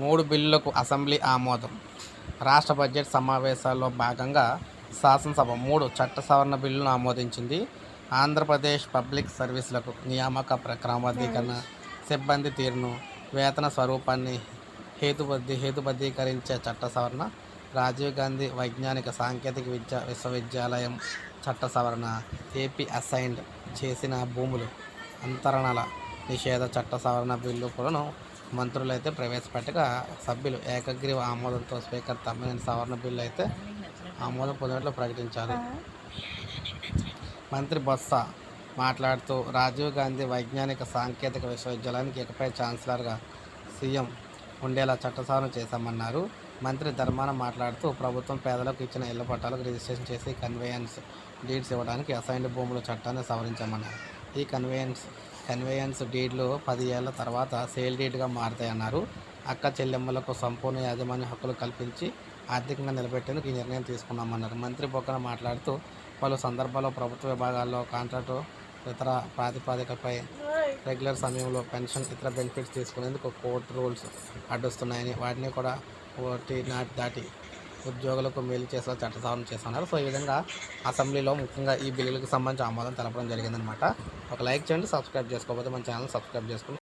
మూడు బిల్లులకు అసెంబ్లీ ఆమోదం. రాష్ట్ర బడ్జెట్ సమావేశాల్లో భాగంగా శాసనసభ మూడు చట్ట సవరణ బిల్లును ఆమోదించింది. ఆంధ్రప్రదేశ్ పబ్లిక్ సర్వీసులకు నియామక క్రమబద్ధీకరణ సిబ్బంది తీరును వేతన స్వరూపాన్ని హేతుబద్ధి హేతుబద్ధీకరించే చట్ట సవరణ రాజీవ్ గాంధీ వైజ్ఞానిక సాంకేతిక విద్యా విశ్వవిద్యాలయం చట్ట సవరణ ఏపీ అసైన్డ్ చేసిన భూములు అంతరణల నిషేధ చట్ట సవరణ బిల్లు మంత్రులు మంత్రులైతే ప్రవేశపెట్టగా సభ్యులు ఏకగ్రీవ ఆమోదంతో స్పీకర్ తమ్మినేని సవరణ బిల్లు అయితే ఆమోదం పొందినట్లు ప్రకటించారు. మంత్రి బొత్స మాట్లాడుతూ రాజీవ్ గాంధీ వైజ్ఞానిక సాంకేతిక విశ్వవిద్యాలయానికి ఇకపై ఛాన్సలర్గా సీఎం ఉండేలా చట్ట చేశామన్నారు. మంత్రి ధర్మాన మాట్లాడుతూ ప్రభుత్వం పేదలకు ఇచ్చిన ఇళ్ళ పట్టాలకు రిజిస్ట్రేషన్ చేసి కన్వేయన్స్ డీడ్స్ ఇవ్వడానికి అసైన్డ్ భూముల చట్టాన్ని సవరించామన్నారు. ఈ కన్వేయన్స్ కన్వేయన్స్ డీడ్లు పది ఏళ్ళ తర్వాత సేల్ డీడ్గా మారుతాయన్నారు. అక్క చెల్లెమ్మలకు సంపూర్ణ యాజమాన్య హక్కులు కల్పించి ఆర్థికంగా నిలబెట్టేందుకు ఈ నిర్ణయం తీసుకున్నామన్నారు. మంత్రి బొక్కన మాట్లాడుతూ పలు సందర్భాల్లో ప్రభుత్వ విభాగాల్లో కాంట్రాక్టు ఇతర ప్రాతిపాదికపై రెగ్యులర్ సమయంలో పెన్షన్ ఇతర బెనిఫిట్స్ తీసుకునేందుకు కోర్టు రూల్స్ అడ్డుస్తున్నాయని వాటిని కూడా ఒకటి నాటి దాటి ఉద్యోగులకు మేలు చేసేలా చట్ట సవరణ చేస్తున్నారు. సో ఈ విధంగా అసెంబ్లీలో ముఖ్యంగా ఈ బిల్లులకు సంబంధించి ఆమోదం తెలపడం జరిగిందనమాట ఒక లైక్ చేయండి సబ్స్క్రైబ్ చేసుకోకపోతే మన ఛానల్ సబ్స్క్రైబ్ చేసుకోండి